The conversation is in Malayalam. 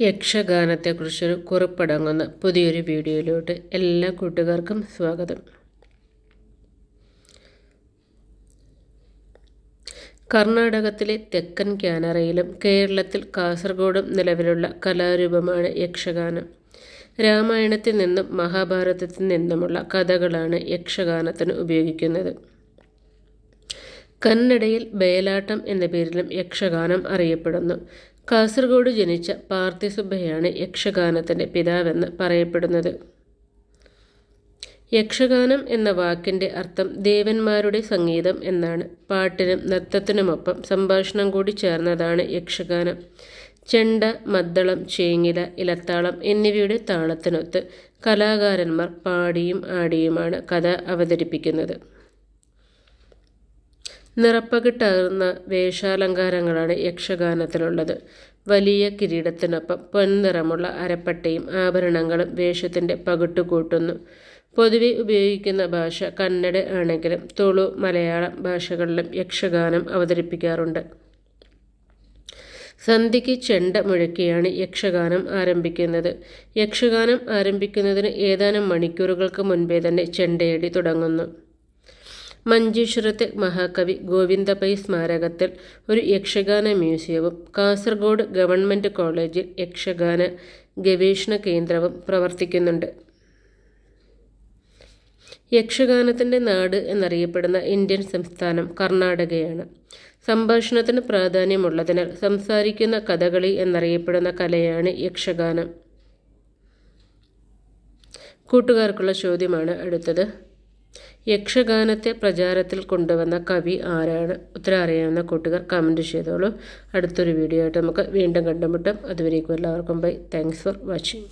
യക്ഷഗാനത്തെക്കുറിച്ചൊരു കുറിപ്പടങ്ങുന്ന പുതിയൊരു വീഡിയോയിലോട്ട് എല്ലാ കൂട്ടുകാർക്കും സ്വാഗതം. കർണാടകത്തിലെ തെക്കൻ കാനറയിലും കേരളത്തിൽ കാസർഗോഡും നിലവിലുള്ള കലാരൂപമാണ് യക്ഷഗാനം. രാമായണത്തിൽ നിന്നും മഹാഭാരതത്തിൽ നിന്നുമുള്ള കഥകളാണ് യക്ഷഗാനത്തിന് ഉപയോഗിക്കുന്നത്. കന്നഡയിൽ ബേലാട്ടം എന്ന പേരിലും യക്ഷഗാനം അറിയപ്പെടുന്നു. കാസർഗോഡ് ജനിച്ച പാർത്ഥിസുബ്ബയാണ് യക്ഷഗാനത്തിന്റെ പിതാവെന്ന് പറയപ്പെടുന്നത്. യക്ഷഗാനം എന്ന വാക്കിന്റെ അർത്ഥം ദേവന്മാരുടെ സംഗീതം എന്നാണ്. പാട്ടിനും നൃത്തത്തിനുമൊപ്പം സംഭാഷണം കൂടി ചേർന്നതാണ് യക്ഷഗാനം. ചെണ്ട മദ്ദളം ചേങ്ങില ഇലത്താളം എന്നിവയുടെ താളത്തിനൊത്ത് കലാകാരന്മാർ പാടിയും ആടിയുമാണ് കഥ അവതരിപ്പിക്കുന്നത്. നിറപ്പകിട്ടാർന്ന വേഷാലങ്കാരങ്ങളാണ് യക്ഷഗാനത്തിലുള്ളത്. വലിയ കിരീടത്തിനൊപ്പം പൊൻനിറമുള്ള അരപ്പട്ടയും ആഭരണങ്ങളും വേഷത്തിന്റെ പകിട്ടു കൂട്ടുന്നു പൊതുവെ ഉപയോഗിക്കുന്ന ഭാഷ കന്നഡ ആണെങ്കിലും തുളു മലയാളം ഭാഷകളിലും യക്ഷഗാനം അവതരിപ്പിക്കാറുണ്ട്. സന്ധ്യയ്ക്ക് ചെണ്ട മുഴക്കിയാണ് യക്ഷഗാനം ആരംഭിക്കുന്നത്. യക്ഷഗാനം ആരംഭിക്കുന്നതിന് ഏതാനും മണിക്കൂറുകൾക്ക് മുൻപേ തന്നെ ചെണ്ടയടി തുടങ്ങുന്നു. മഞ്ചേശ്വരത്തെ മഹാകവി ഗോവിന്ദപൈ സ്മാരകത്തിൽ ഒരു യക്ഷഗാന മ്യൂസിയവും കാസർഗോഡ് ഗവൺമെന്റ് കോളേജിൽ യക്ഷഗാന ഗവേഷണ കേന്ദ്രവും പ്രവർത്തിക്കുന്നുണ്ട്. യക്ഷഗാനത്തിന്റെ നാട് എന്നറിയപ്പെടുന്ന ഇന്ത്യൻ സംസ്ഥാനം കർണാടകയാണ്. സംഭാഷണത്തിന് പ്രാധാന്യമുള്ളതിനാൽ സംസാരിക്കുന്ന കഥകളി എന്നറിയപ്പെടുന്ന കലയാണ് യക്ഷഗാനം. കൂട്ടുകാർക്കുള്ള ചോദ്യമാണ് അടുത്തത്. യക്ഷഗാനത്തെ പ്രചാരത്തിൽ കൊണ്ടുവന്ന കവി ആരാണ്? ഉത്തരം അറിയാവുന്ന കൂട്ടുകാർ കമന്റ് ചെയ്തോളൂ. അടുത്തൊരു വീഡിയോ ആയിട്ട് നമുക്ക് വീണ്ടും കണ്ടുമുട്ടാം. അതുവരേക്കും എല്ലാവർക്കും ബൈ താങ്ക്സ് ഫോർ വാച്ചിങ്